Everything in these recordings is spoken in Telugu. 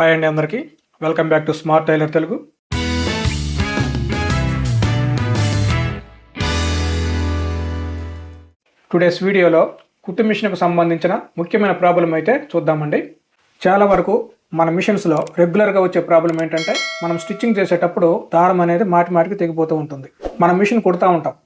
హాయ్ అండి అందరికీ. Welcome back to smart tailor Telugu today's వీడియోలో కుట్టు మిషన్కు సంబంధించిన ముఖ్యమైన ప్రాబ్లం అయితే చూద్దామండి. చాలా వరకు మన మిషన్స్లో రెగ్యులర్గా వచ్చే ప్రాబ్లం ఏంటంటే మనం స్టిచ్చింగ్ చేసేటప్పుడు దారం అనేది మాటి మాటికి తెగిపోతూ ఉంటుంది. మనం మిషన్ కుడతా ఉంటాం.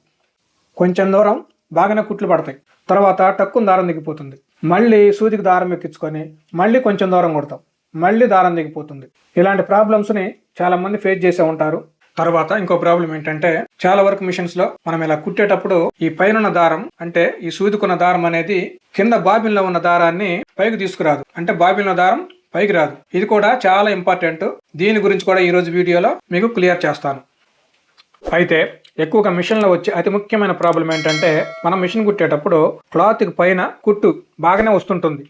కొంచెం దూరం బాగానే కుట్లు పడతాయి. తర్వాత టక్కున దారం దిగిపోతుంది మళ్ళీ సూదికి దారం ఎక్కించుకొని మళ్ళీ కొంచెం దూరం కొడతాం. మళ్ళీ దారం దిగిపోతుంది. ఇలాంటి ప్రాబ్లమ్స్ని చాలా మంది ఫేస్ చేసే ఉంటారు. తర్వాత ఇంకో ప్రాబ్లం ఏంటంటే చాలా వరకు మిషన్స్లో మనం ఇలా కుట్టేటప్పుడు ఈ పైన దారం అంటే ఈ సూదికున్న దారం అనేది కింద బాబిన్లో ఉన్న దారాన్ని పైకి తీసుకురాదు. అంటే బాబిన్లో దారం పైకి రాదు. ఇది కూడా చాలా ఇంపార్టెంట్. దీని గురించి కూడా ఈరోజు వీడియోలో మీకు క్లియర్ చేస్తాను. అయితే ఎక్కువగా మిషన్లో వచ్చే అతి ముఖ్యమైన ప్రాబ్లం ఏంటంటే మనం మిషన్ కుట్టేటప్పుడు క్లాత్కి పైన కుట్టు బాగానే వస్తుంటుంది.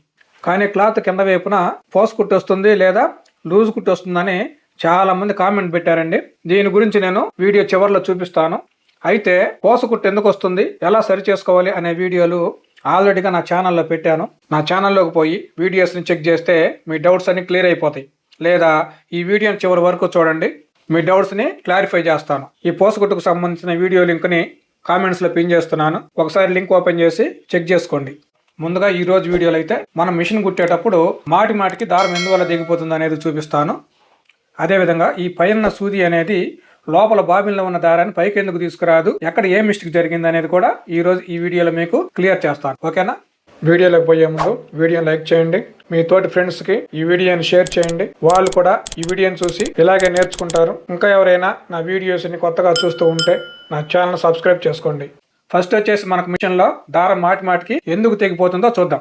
కానీ క్లాత్ కింద వైపున పోస్ కుట్టు వస్తుంది లేదా లూజ్ కుట్టు వస్తుందని చాలా మంది కామెంట్ పెట్టారండి. దీని గురించి నేను వీడియో చివరిలో చూపిస్తాను. అయితే పోస కుట్టు ఎందుకు వస్తుంది? ఎలా సరి చేసుకోవాలి అనే వీడియోలు ఆల్రెడీగా నా ఛానల్లో పెట్టాను. నా ఛానల్లోకి పోయి వీడియోస్ని చెక్ చేస్తే మీ డౌట్స్ అన్ని క్లియర్ అయిపోతాయి. లేదా ఈ వీడియోని చివరి వరకు చూడండి. మీ డౌట్స్ని క్లారిఫై చేస్తాను. ఈ పోసగుట్టుకు సంబంధించిన వీడియో లింక్ని కామెంట్స్లో పిన్ చేస్తున్నాను. ఒకసారి లింక్ ఓపెన్ చేసి చెక్ చేసుకోండి. ముందుగా ఈ రోజు వీడియోలో అయితే మనం మిషన్ కుట్టేటప్పుడు మాటి మాటికి దారం ఎందువల్ల దిగిపోతుంది అనేది చూపిస్తాను. అదేవిధంగా ఈ పైన సూది అనేది లోపల బాబిన్లో ఉన్న దారాన్ని పైకి ఎందుకు తీసుకురాదు? ఎక్కడ ఏ మిస్టేక్ జరిగింది అనేది కూడా ఈ రోజు ఈ వీడియోలో మీకు క్లియర్ చేస్తాను. ఓకేనా? వీడియోలోకి పోయే ముందు వీడియోని లైక్ చేయండి. మీ తోటి ఫ్రెండ్స్కి ఈ వీడియోని షేర్ చేయండి. వాళ్ళు కూడా ఈ వీడియోని చూసి ఇలాగే నేర్చుకుంటారు. ఇంకా ఎవరైనా నా వీడియోస్ని కొత్తగా చూస్తూ ఉంటే నా ఛానల్ సబ్స్క్రైబ్ చేసుకోండి. ఫస్ట్ వచ్చేసి మనకు మిషన్లో దారం మాటి మాటికి ఎందుకు తెగిపోతుందో చూద్దాం.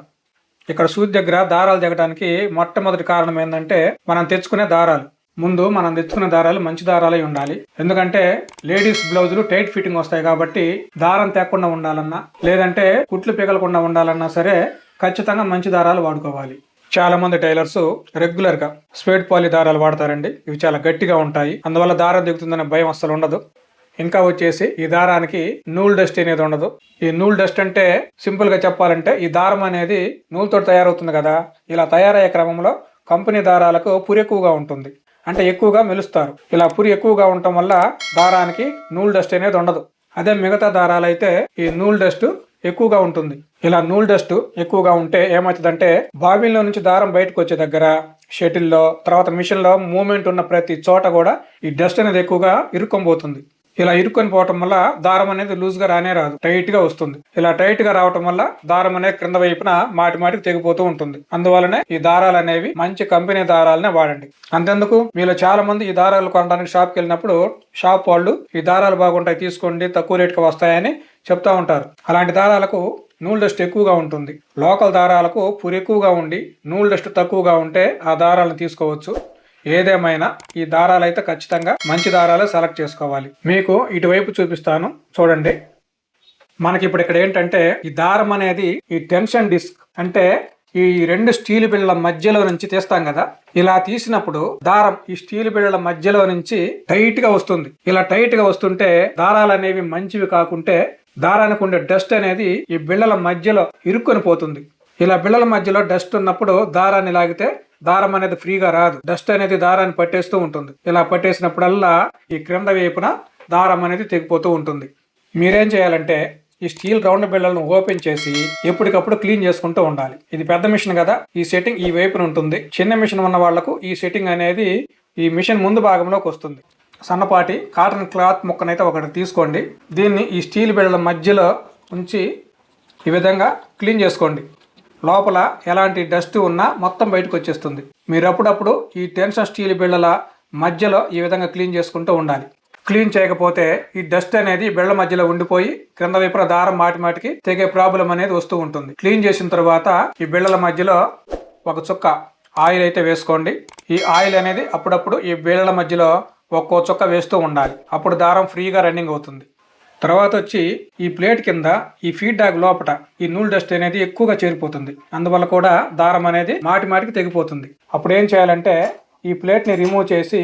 ఇక్కడ సూది దగ్గర దారాలు తెగడానికి మొట్టమొదటి కారణం ఏంటంటే మనం తెచ్చుకునే దారాలు. ముందు మనం తెచ్చుకునే దారాలు మంచి దారాలై ఉండాలి. ఎందుకంటే లేడీస్ బ్లౌజులు టైట్ ఫిట్టింగ్ వస్తాయి కాబట్టి దారం తేకుండా ఉండాలన్నా లేదంటే కుట్లు పిగలకుండా ఉండాలన్నా సరే ఖచ్చితంగా మంచి దారాలు వాడుకోవాలి. చాలా మంది టైలర్స్ రెగ్యులర్గా స్పేడ్ పాలి దారాలు వాడతారండి. ఇవి చాలా గట్టిగా ఉంటాయి. అందువల్ల దారం దిగుతుందనే భయం అస్సలు ఉండదు. ఇంకా వచ్చేసి ఈ దారానికి నూల్ డస్ట్ అనేది ఉండదు. ఈ నూల్ డస్ట్ అంటే సింపుల్గా చెప్పాలంటే ఈ దారం అనేది నూలుతో తయారవుతుంది కదా. ఇలా తయారయ్యే క్రమంలో కంపెనీ దారాలకు పురి ఎక్కువగా ఉంటుంది. అంటే ఎక్కువగా మెలుస్తారు. ఇలా పురి ఎక్కువగా ఉండటం వల్ల దారానికి నూల్ డస్ట్ అనేది ఉండదు. అదే మిగతా దారాలు అయితే ఈ నూల్ డస్ట్ ఎక్కువగా ఉంటుంది. ఇలా నూల్ డస్ట్ ఎక్కువగా ఉంటే ఏమవుతుందంటే బాబిన్లో నుంచి దారం బయటకు వచ్చే దగ్గర షటిల్లో తర్వాత మిషన్లో మూమెంట్ ఉన్న ప్రతి చోట కూడా ఈ డస్ట్ అనేది ఎక్కువగా ఇరుక్కొని పోతుంది ఇలా ఇరుక్కొని పోవటం వల్ల దారం అనేది లూజ్గా రానే రాదు టైట్గా వస్తుంది. ఇలా టైట్గా రావటం వల్ల దారం అనేది క్రింద వైపున మాటి మాటికి తెగిపోతూ ఉంటుంది. అందువలనే ఈ దారాలు అనేవి మంచి కంపెనీ దారాలనే వాడండి. అంతెందుకు? మీలో చాలా మంది ఈ దారాలు కొనడానికి షాప్కి వెళ్ళినప్పుడు షాప్ వాళ్ళు ఈ దారాలు బాగుంటాయి తీసుకోండి తక్కువ రేటుకి వస్తాయని చెప్తా ఉంటారు. అలాంటి దారాలకు నూల్ డస్ట్ ఎక్కువగా ఉంటుంది. లోకల్ దారాలకు పురి ఎక్కువగా ఉండి నూల్ డస్ట్ తక్కువగా ఉంటే ఆ దారాలను తీసుకోవచ్చు. ఏదేమైనా ఈ దారాలు అయితే ఖచ్చితంగా మంచి దారాలు సెలెక్ట్ చేసుకోవాలి. మీకు ఇటువైపు చూపిస్తాను. చూడండి. మనకి ఇప్పుడు ఇక్కడ ఏంటంటే ఈ దారం అనేది ఈ టెన్షన్ డిస్క్ అంటే ఈ రెండు స్టీల్ బిళ్ళల మధ్యలో నుంచి తీస్తాం కదా. ఇలా తీసినప్పుడు దారం ఈ స్టీల్ బిళ్ళల మధ్యలో నుంచి టైట్గా వస్తుంది. ఇలా టైట్గా వస్తుంటే దారాలు అనేవి మంచివి కాకుంటే దారానికి ఉండే డస్ట్ అనేది ఈ బిళ్ళల మధ్యలో ఇరుక్కొని పోతుంది. ఇలా బిళ్ళల మధ్యలో డస్ట్ ఉన్నప్పుడు దారాన్ని లాగితే దారం అనేది ఫ్రీగా రాదు. డస్ట్ అనేది దారాన్ని పట్టేస్తూ ఉంటుంది. ఇలా పట్టేసినప్పుడల్లా ఈ క్రింద వైపున దారం అనేది తెగిపోతూ ఉంటుంది. మీరేం చేయాలంటే ఈ స్టీల్ రౌండ్ బిళ్ళలను ఓపెన్ చేసి ఎప్పటికప్పుడు క్లీన్ చేసుకుంటూ ఉండాలి. ఇది పెద్ద మిషన్ కదా. ఈ సెట్టింగ్ ఈ వైపున ఉంటుంది. చిన్న మిషన్ ఉన్న వాళ్ళకు ఈ సెట్టింగ్ అనేది ఈ మిషన్ ముందు భాగంలోకి వస్తుంది. సన్నపాటి కాటన్ క్లాత్ ముక్కనైతే ఒకటి తీసుకోండి. దీన్ని ఈ స్టీల్ బిళ్ళల మధ్యలో ఉంచి ఈ విధంగా క్లీన్ చేసుకోండి. లోపల ఎలాంటి డస్ట్ ఉన్నా మొత్తం బయటకు వచ్చేస్తుంది. మీరు అప్పుడప్పుడు ఈ టెన్షన్ స్టీల్ బిళ్ళల మధ్యలో ఈ విధంగా క్లీన్ చేసుకుంటూ ఉండాలి. క్లీన్ చేయకపోతే ఈ డస్ట్ అనేది బిళ్ళ మధ్యలో ఉండిపోయి క్రింద వైపున దారం మాటి మాటికి తెగే ప్రాబ్లం అనేది వస్తూ ఉంటుంది. క్లీన్ చేసిన తర్వాత ఈ బిళ్ళల మధ్యలో ఒక చుక్క ఆయిల్ అయితే వేసుకోండి. ఈ ఆయిల్ అనేది అప్పుడప్పుడు ఈ బిళ్ళల మధ్యలో ఒక్కో చుక్క వేస్తూ ఉండాలి. అప్పుడు దారం ఫ్రీగా రన్నింగ్ అవుతుంది. తర్వాత వచ్చి ఈ ప్లేట్ కింద ఈ ఫీడ్ డాగ్ లోపట ఈ నూల్ డస్ట్ అనేది ఎక్కువగా చేరిపోతుంది. అందువల్ల కూడా దారం అనేది మాటి మాటికి తెగిపోతుంది. అప్పుడు ఏం చేయాలంటే ఈ ప్లేట్ని రిమూవ్ చేసి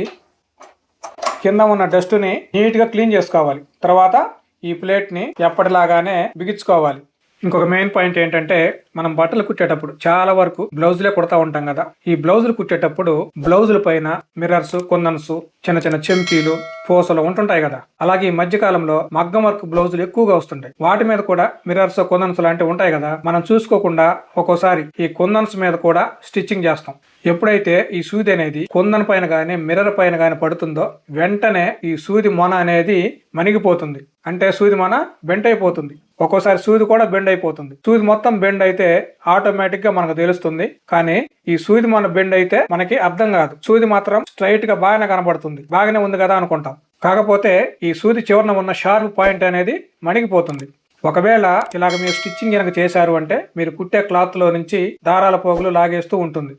కింద ఉన్న డస్ట్ని నీట్గా క్లీన్ చేసుకోవాలి. తర్వాత ఈ ప్లేట్ని ఎప్పటిలాగానే బిగించుకోవాలి. ఇంకొక మెయిన్ పాయింట్ ఏంటంటే మనం బట్టలు కుట్టేటప్పుడు చాలా వరకు బ్లౌజులే కుడతా ఉంటాం కదా. ఈ బ్లౌజులు కుట్టేటప్పుడు బ్లౌజుల పైన మిర్రర్స్ కొందన్స్ చిన్న చిన్న చెంకీలు పూసలు ఉంటుంటాయి కదా. అలాగే ఈ మధ్య కాలంలో మగ్గం వర్క్ బ్లౌజులు ఎక్కువగా వస్తుంటాయి. వాటి మీద కూడా మిర్రర్స్ కొందన్స్ లాంటివి ఉంటాయి కదా. మనం చూసుకోకుండా ఒక్కోసారి ఈ కొందన్స్ మీద కూడా స్టిచ్చింగ్ చేస్తాం. ఎప్పుడైతే ఈ సూది అనేది కొందన పైన కానీ మిర్రర్ పైన కానీ పడుతుందో వెంటనే ఈ సూది మొన అనేది మణిగిపోతుంది. అంటే సూది మొన వెంటైపోతుంది అయిపోతుంది ఒక్కోసారి సూది కూడా బెండ్ అయిపోతుంది. సూది మొత్తం బెండ్ అయితే ఆటోమేటిక్గా మనకు తెలుస్తుంది. కానీ ఈ సూది మన బెండ్ అయితే మనకి అర్థం కాదు. సూది మాత్రం స్ట్రైట్గా బాగానే కనబడుతుంది. బాగానే ఉంది కదా అనుకుంటాం. కాకపోతే ఈ సూది చివరన ఉన్న షార్ప్ పాయింట్ అనేది మణిగిపోతుంది. ఒకవేళ ఇలాగ మీరు స్టిచ్చింగ్ కనుక చేశారు అంటే మీరు కుట్టే క్లాత్లో నుంచి దారాల పోగులు లాగేస్తూ ఉంటుంది.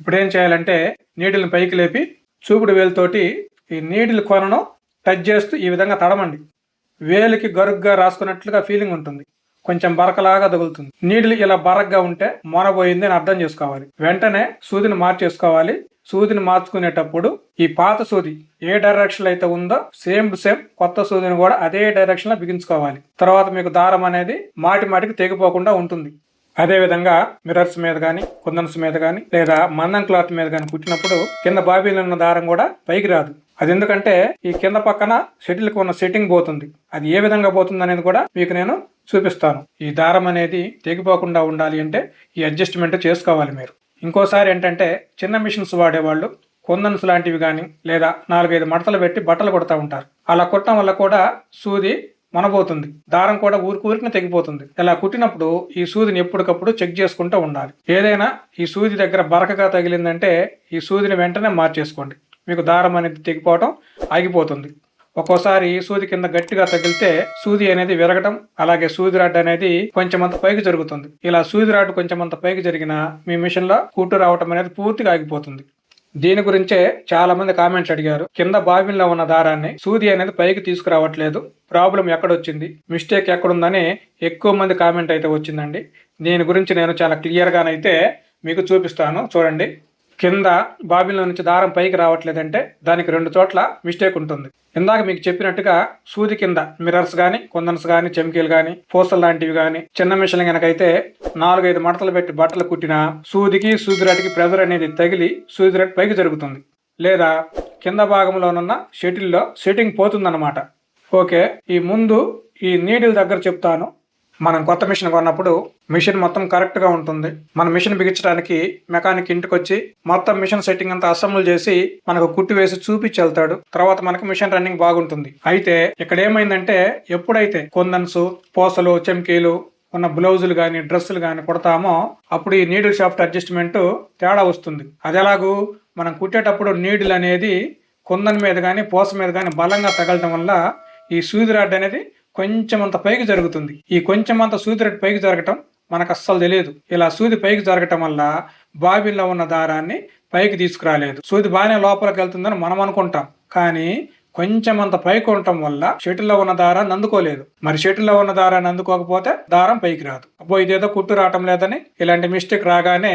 ఇప్పుడు ఏం చేయాలంటే నీడిల్ని పైకి లేపి చూపుడు వేలుతోటి ఈ నీటిల కొనను టచ్ చేస్తూ ఈ విధంగా తడమండి. వేలికి గరుగ్గా రాసుకున్నట్లుగా ఫీలింగ్ ఉంటుంది. కొంచెం బరకలాగా తగులుతుంది. నీడిలు ఇలా బరగ్గా ఉంటే మొనబోయింది అని అర్థం చేసుకోవాలి. వెంటనే సూదిని మార్చేసుకోవాలి. సూదిని మార్చుకునేటప్పుడు ఈ పాత సూది ఏ డైరెక్షన్ అయితే ఉందో సేమ్ టు సేమ్ కొత్త సూదిని కూడా అదే డైరెక్షన్లో బిగించుకోవాలి. తర్వాత మీకు దారం అనేది మాటి మాటికి తెగిపోకుండా ఉంటుంది. అదే విధంగా మిర్రర్స్ మీద కానీ కుందన్స్ మీద కానీ లేదా మందం క్లాత్ మీద కానీ కుట్టినప్పుడు కింద బాబీలో ఉన్న దారం కూడా పైకి రాదు. అది ఎందుకంటే ఈ కింద పక్కన షటిల్ ఉన్న సెట్టింగ్ పోతుంది. అది ఏ విధంగా పోతుంది అనేది కూడా మీకు నేను చూపిస్తాను. ఈ దారం అనేది తెగిపోకుండా ఉండాలి అంటే ఈ అడ్జస్ట్మెంట్ చేసుకోవాలి మీరు. ఇంకోసారి ఏంటంటే చిన్న మిషన్స్ వాడేవాళ్ళు కొందన్స్ లాంటివి కానీ లేదా నాలుగైదు మడతలు పెట్టి బట్టలు కొడతా ఉంటారు. అలా కొట్టడం వల్ల కూడా సూది మనబోతుంది. దారం కూడా ఊరికి ఊరికి తెగిపోతుంది. ఇలా కుట్టినప్పుడు ఈ సూదిని ఎప్పటికప్పుడు చెక్ చేసుకుంటూ ఉండాలి. ఏదైనా ఈ సూది దగ్గర బరకగా తగిలిందంటే ఈ సూదిని వెంటనే మార్చేసుకోండి. మీకు దారం అనేది తెగిపోవటం ఆగిపోతుంది. ఒక్కోసారి సూది కింద గట్టిగా తగిలితే సూది అనేది విరగటం అలాగే సూది రాడ్ అనేది కొంచెం అంత పైకి జరుగుతుంది. ఇలా సూది రాడ్ కొంచెం అంత పైకి జరిగిన మీ మిషన్లో కూటు రావటం అనేది పూర్తిగా ఆగిపోతుంది. దీని గురించే చాలా మంది కామెంట్స్ అడిగారు. కింద బావిలో ఉన్న దారాన్ని సూది అనేది పైకి తీసుకురావట్లేదు. ప్రాబ్లం ఎక్కడొచ్చింది? మిస్టేక్ ఎక్కడుందని ఎక్కువ మంది కామెంట్ అయితే వచ్చిందండి. దీని గురించి నేను చాలా క్లియర్గానైతే మీకు చూపిస్తాను. చూడండి. కింద బాబిల్లో నుంచి దారం పైకి రావట్లేదంటే దానికి రెండు చోట్ల మిస్టేక్ ఉంటుంది. ఇందాక మీకు చెప్పినట్టుగా సూది కింద మిర్రర్స్ కానీ కొందన్స్ కానీ చెమికీలు కానీ పూసలు లాంటివి కానీ చిన్న మిషన్ కనుకైతే నాలుగైదు మడతలు పెట్టి బట్టలు కుట్టిన సూదికి సూదిరాటికి ప్రెజర్ అనేది తగిలి సూదిరాట్ పైకి జరుగుతుంది. లేదా కింద భాగంలోనున్న షటిల్లో సెట్టింగ్ పోతుందన్నమాట. ఓకే ఈ ముందు ఈ నీడిల్ దగ్గర చెప్తాను. మనం కొత్త మిషన్ కొన్నప్పుడు మిషన్ మొత్తం కరెక్ట్గా ఉంటుంది. మన మిషన్ బిగించడానికి మెకానిక్ ఇంటికి వచ్చి మొత్తం మిషన్ సెట్టింగ్ అంతా అసెంబ్ల్ చేసి మనకు కుట్టి వేసి చూపించి వెళ్తాడు. తర్వాత మనకి మిషన్ రన్నింగ్ బాగుంటుంది. అయితే ఇక్కడ ఏమైందంటే ఎప్పుడైతే కొందన్స్ పూసలు చెమ్కీలు ఉన్న బ్లౌజులు కానీ డ్రెస్సులు కానీ కుడతామో అప్పుడు ఈ నీడిల్ షాఫ్ట్ అడ్జస్ట్మెంట్ తేడా వస్తుంది. అది ఎలాగూ మనం కుట్టేటప్పుడు నీడిల్ అనేది కుందన్ మీద కానీ పూస మీద కానీ బలంగా తగలటం వల్ల ఈ సూది రాడ్ అనేది కొంచెం అంత పైకి జరుగుతుంది. ఈ కొంచెం అంత సూది రేటు పైకి జరగటం మనకు అస్సలు తెలియదు. ఇలా సూది పైకి జరగటం వల్ల బాబిల్లో ఉన్న దారాన్ని పైకి తీసుకురాలేదు. సూది బాగానే లోపలికి వెళ్తుందని మనం అనుకుంటాం. కానీ కొంచెం అంత పైకి ఉండటం వల్ల షటిల్లో ఉన్న దారాన్ని అందుకోలేదు. మరి షటిల్లో ఉన్న దారాన్ని అందుకోకపోతే దారం పైకి రాదు. అబ్బో ఇదేదో కుట్టు రావటం లేదని ఇలాంటి మిస్టేక్ రాగానే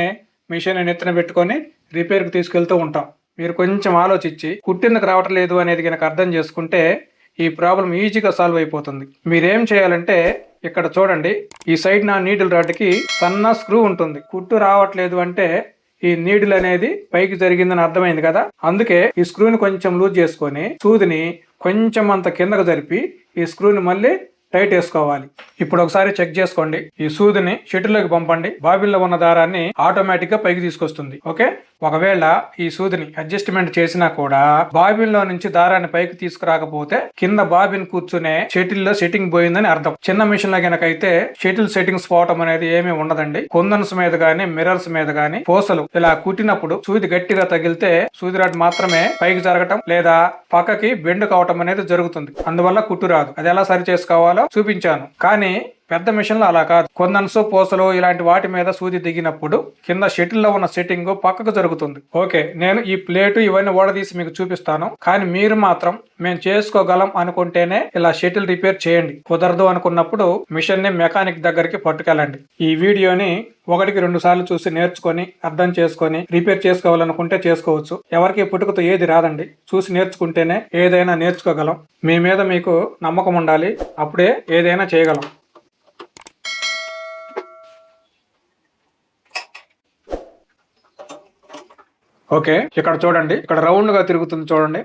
మిషన్ నెత్తిన పెట్టుకొని రిపేర్కి తీసుకెళ్తూ ఉంటాం. మీరు కొంచెం ఆలోచించి కుట్టేందుకు రావటం లేదు అనేది కనుక అర్థం చేసుకుంటే ఈ ప్రాబ్లం ఈజీగా సాల్వ్ అయిపోతుంది. మీరేం చేయాలంటే ఇక్కడ చూడండి ఈ సైడ్ నా నీడిల్ రాడ్కి సన్న స్క్రూ ఉంటుంది. కుట్టు రావట్లేదు అంటే ఈ నీడిల్ అనేది పైకి జరిగిందని అర్థమైంది కదా? అందుకే ఈ స్క్రూని కొంచెం లూజ్ చేసుకొని సూదిని కొంచెం అంత కిందకు జరిపి ఈ స్క్రూని మళ్ళీ టైట్ వేసుకోవాలి. ఇప్పుడు ఒకసారి చెక్ చేసుకోండి. ఈ సూదిని షటిల్లోకి పంపండి. బాబిల్లో ఉన్న దారాన్ని ఆటోమేటిక్గా పైకి తీసుకొస్తుంది. ఓకే? ఒకవేళ ఈ సూదిని అడ్జస్ట్మెంట్ చేసినా కూడా బాబిన్లో నుంచి దారాన్ని పైకి తీసుకురాకపోతే కింద బాబిన్ కూర్చునే షటిల్లో సెట్టింగ్ పోయిందని అర్థం. చిన్న మిషన్లో గనకైతే షటిల్ సెట్టింగ్స్ పోవటం అనేది ఏమీ ఉండదండి. కుందన్స్ మీద గానీ మిర్రర్స్ మీద గానీ పూసలు ఇలా కుట్టినప్పుడు సూది గట్టిగా తగిలితే సూది రాడ్ మాత్రమే పైకి జరగటం లేదా పక్కకి బెండ్ కావటం అనేది జరుగుతుంది. అందువల్ల కుట్టు రాదు. అది ఎలా సరి చేసుకోవాలో చూపించాను. కానీ పెద్ద మిషన్లో అలా కాదు. కొందన్సు పూసలు ఇలాంటి వాటి మీద సూది దిగినప్పుడు కింద షటిల్లో ఉన్న సెట్టింగ్ పక్కకు జరుగుతుంది. ఓకే నేను ఈ ప్లేటు ఇవన్నీ ఓడదీసి మీకు చూపిస్తాను. కానీ మీరు మాత్రం మేము చేసుకోగలం అనుకుంటేనే ఇలా షటిల్ రిపేర్ చేయండి. కుదరదు అనుకున్నప్పుడు మిషన్ని మెకానిక్ దగ్గరికి పట్టుకెళ్ళండి. ఈ వీడియోని ఒకటికి రెండు సార్లు చూసి నేర్చుకొని అర్థం చేసుకొని రిపేర్ చేసుకోవాలనుకుంటే చేసుకోవచ్చు. ఎవరికి పుట్టుకతో ఏది రాదండి. చూసి నేర్చుకుంటేనే ఏదైనా నేర్చుకోగలం. మీ మీద మీకు నమ్మకం ఉండాలి. అప్పుడే ఏదైనా చేయగలం. ఓకే ఇక్కడ చూడండి. ఇక్కడ రౌండ్గా తిరుగుతుంది చూడండి.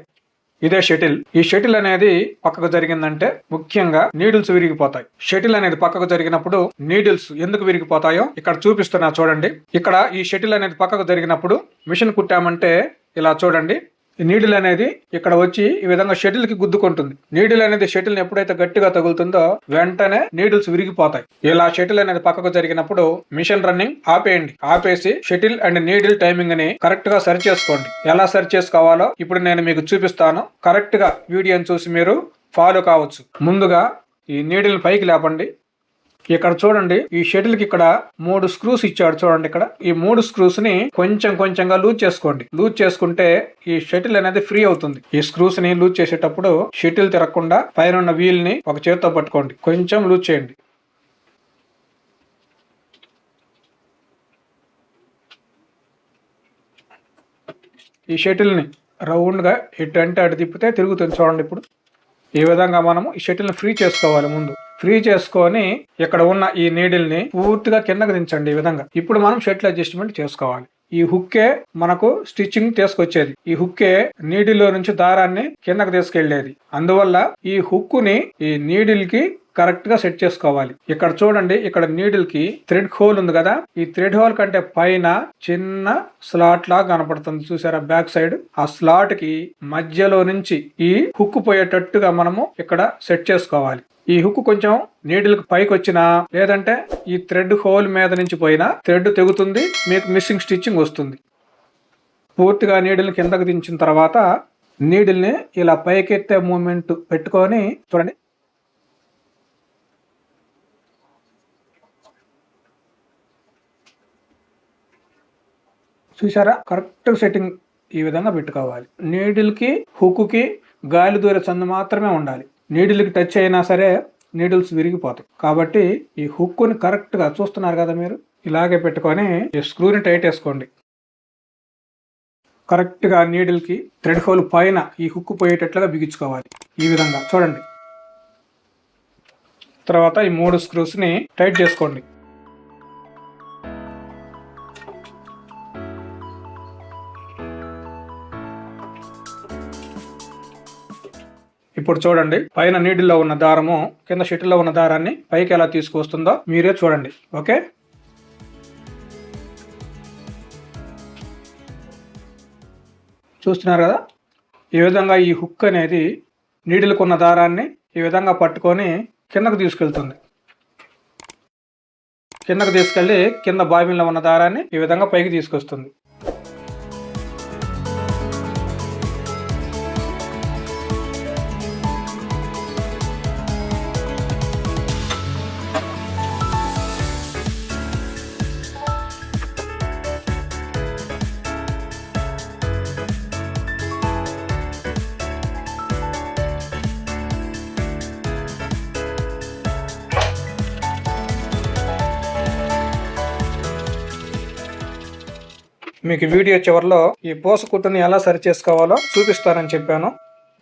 ఇదే షటిల్. ఈ షటిల్ అనేది పక్కకు జరిగిందంటే ముఖ్యంగా నీడిల్స్ విరిగిపోతాయి. షటిల్ అనేది పక్కకు జరిగినప్పుడు నీడిల్స్ ఎందుకు విరిగిపోతాయో ఇక్కడ చూపిస్తున్నా చూడండి. ఇక్కడ ఈ షటిల్ అనేది పక్కకు జరిగినప్పుడు మిషన్ కుట్టామంటే ఇలా చూడండి. నీడిల్ అనేది ఇక్కడ వచ్చి ఈ విధంగా షటిల్కి గుద్దుకుంటుంది. నీడిల్ అనేది షటిల్ ఎప్పుడైతే గట్టిగా తగులుతుందో వెంటనే నీడిల్స్ విరిగిపోతాయి. ఇలా షటిల్ అనేది పక్కకు జరిగినప్పుడు మిషన్ రన్నింగ్ ఆపేయండి. ఆపేసి షటిల్ అండ్ నీడిల్ టైమింగ్ని కరెక్ట్గా సరి చేసుకోండి. ఎలా సరి చేసుకోవాలో ఇప్పుడు నేను మీకు చూపిస్తాను. కరెక్ట్గా వీడియోని చూసి మీరు ఫాలో కావచ్చు. ముందుగా ఈ నీడిల్ పైకి లేపండి. ఇక్కడ చూడండి ఈ షటిల్కి ఇక్కడ మూడు స్క్రూస్ ఇచ్చాడు చూడండి ఇక్కడ. ఈ మూడు స్క్రూస్ని కొంచెం కొంచెంగా లూజ్ చేసుకోండి. లూజ్ చేసుకుంటే ఈ షటిల్ అనేది ఫ్రీ అవుతుంది. ఈ స్క్రూస్ని లూజ్ చేసేటప్పుడు షటిల్ తిరగకుండా పైన ఉన్న వీల్ని ఒక చేతితో పట్టుకోండి. కొంచెం లూజ్ చేయండి. ఈ షటిల్ని ని రౌండ్గా ఎటు అంటే అటు తిప్పితే తిరుగుతుంది చూడండి ఇప్పుడు. ఈ విధంగా మనము ఈ షటిల్ని ఫ్రీ చేసుకోవాలి ముందు. ఫ్రీ చేసుకొని ఇక్కడ ఉన్న ఈ నీడిల్ని పూర్తిగా కిందకు దించండి ఈ విధంగా. ఇప్పుడు మనం షటిల్ అడ్జస్ట్మెంట్ చేసుకోవాలి. ఈ హుక్కే మనకు స్టిచ్చింగ్ తీసుకొచ్చేది. ఈ హుక్కే నీడిల్లో నుంచి దారాన్ని కిందకు తీసుకెళ్ళేది అందువల్ల ఈ హుక్కుని ఈ నీడిల్కి కరెక్ట్గా సెట్ చేసుకోవాలి. ఇక్కడ చూడండి ఇక్కడ నీడిల్కి థ్రెడ్ హోల్ ఉంది కదా? ఈ థ్రెడ్ హోల్ కంటే పైన చిన్న స్లాట్ లాగా కనపడుతుంది. చూసారా? Back side. ఆ స్లాట్కి మధ్యలో నుంచి ఈ హుక్ పోయేటట్టుగా మనము ఇక్కడ సెట్ చేసుకోవాలి. ఈ హుక్ కొంచెం నీడిల్ పైకి వచ్చినా లేదంటే ఈ థ్రెడ్ హోల్ మీద నుంచి పోయినా థ్రెడ్ తెగుతుంది మీకు మిస్సింగ్ స్టిచ్చింగ్ వస్తుంది. పూర్తిగా నీడిల్ని కిందకు దించిన తర్వాత నీడిల్ని ఇలా పైకెత్తే మూమెంట్ పెట్టుకొని చూడండి. చూసారా కరెక్ట్ సెట్టింగ్ ఈ విధంగా పెట్టుకోవాలి. నీడిల్కి హుక్కి గాలి దూర సందు మాత్రమే ఉండాలి. నీడిల్కి టచ్ అయినా సరే నీడిల్స్ విరిగిపోతాయి. కాబట్టి ఈ హుక్కుని కరెక్ట్గా చూస్తున్నారు కదా మీరు? ఇలాగే పెట్టుకొని ఈ స్క్రూని టైట్ వేసుకోండి. కరెక్ట్గా నీడిల్కి థ్రెడ్ హోల్ పైన ఈ హుక్కు పోయేటట్లుగా బిగించుకోవాలి. ఈ విధంగా. చూడండి. తర్వాత ఈ మూడు స్క్రూస్ని టైట్ చేసుకోండి. ఇప్పుడు చూడండి. పైన నీటిలో ఉన్న దారము కింద షటిల్లో ఉన్న దారాన్ని పైకి ఎలా తీసుకొస్తుందో మీరే చూడండి. ఓకే? చూస్తున్నారు కదా? ఈ విధంగా ఈ హుక్ అనేది నీడిలకు ఉన్న దారాన్ని ఈ విధంగా పట్టుకొని కిందకు తీసుకెళ్తుంది. కిందకు తీసుకెళ్ళి కింద బావిలో ఉన్న దారాన్ని ఈ విధంగా పైకి తీసుకొస్తుంది. మీకు వీడియో చివరిలో ఈ పోస కుట్టుని ఎలా సరి చేసుకోవాలో చూపిస్తానని చెప్పాను.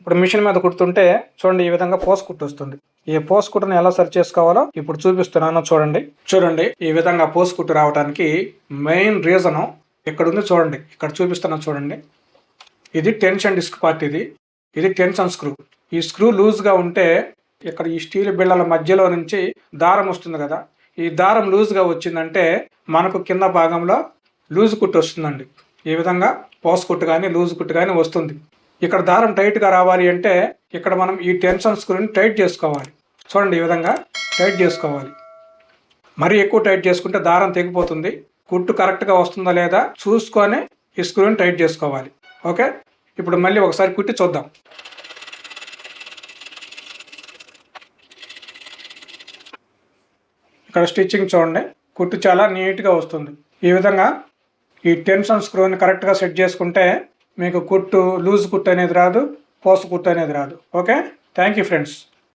ఇప్పుడు మిషన్ మీద కుడుతుంటే చూడండి ఈ విధంగా పోస కుట్టు వస్తుంది. ఈ పోస్ కుట్టుని ఎలా సరి చేసుకోవాలో ఇప్పుడు చూపిస్తున్నాను చూడండి. చూడండి ఈ విధంగా పోస్ కుట్టు రావడానికి మెయిన్ రీజను ఇక్కడ ఉంది చూడండి. ఇక్కడ చూపిస్తున్నా చూడండి. ఇది టెన్షన్ డిస్క్ పార్ట్ ఇది. ఇది టెన్షన్ స్క్రూ. ఈ స్క్రూ లూజ్గా ఉంటే ఇక్కడ ఈ స్టీల్ బిళ్ళల మధ్యలో నుంచి దారం వస్తుంది కదా. ఈ దారం లూజ్గా వచ్చిందంటే మనకు కింద భాగంలో లూజ్ కుట్టు వస్తుందండి. ఈ విధంగా? పోస్ కుట్టు కానీ లూజ్ కుట్టు కానీ వస్తుంది. ఇక్కడ దారం టైట్గా రావాలి అంటే ఇక్కడ మనం ఈ టెన్షన్ స్క్రూని టైట్ చేసుకోవాలి. చూడండి ఈ విధంగా టైట్ చేసుకోవాలి. మరీ ఎక్కువ టైట్ చేసుకుంటే దారం తెగిపోతుంది. కుట్టు కరెక్ట్గా వస్తుందా లేదా చూసుకొని ఈ స్క్రూని టైట్ చేసుకోవాలి. ఓకే? ఇప్పుడు మళ్ళీ ఒకసారి కుట్టి చూద్దాం. ఇక్కడ స్టిచ్చింగ్ చూడండి. కుట్టు చాలా నీట్గా వస్తుంది. ఈ విధంగా ఈ టెన్షన్ స్క్రూని కరెక్ట్గా సెట్ చేసుకుంటే మీకు కుట్టు లూజ్ కుట్టు అనేది రాదు పోస్ట్ కుట్టు అనేది రాదు. ఓకే? Thank you friends.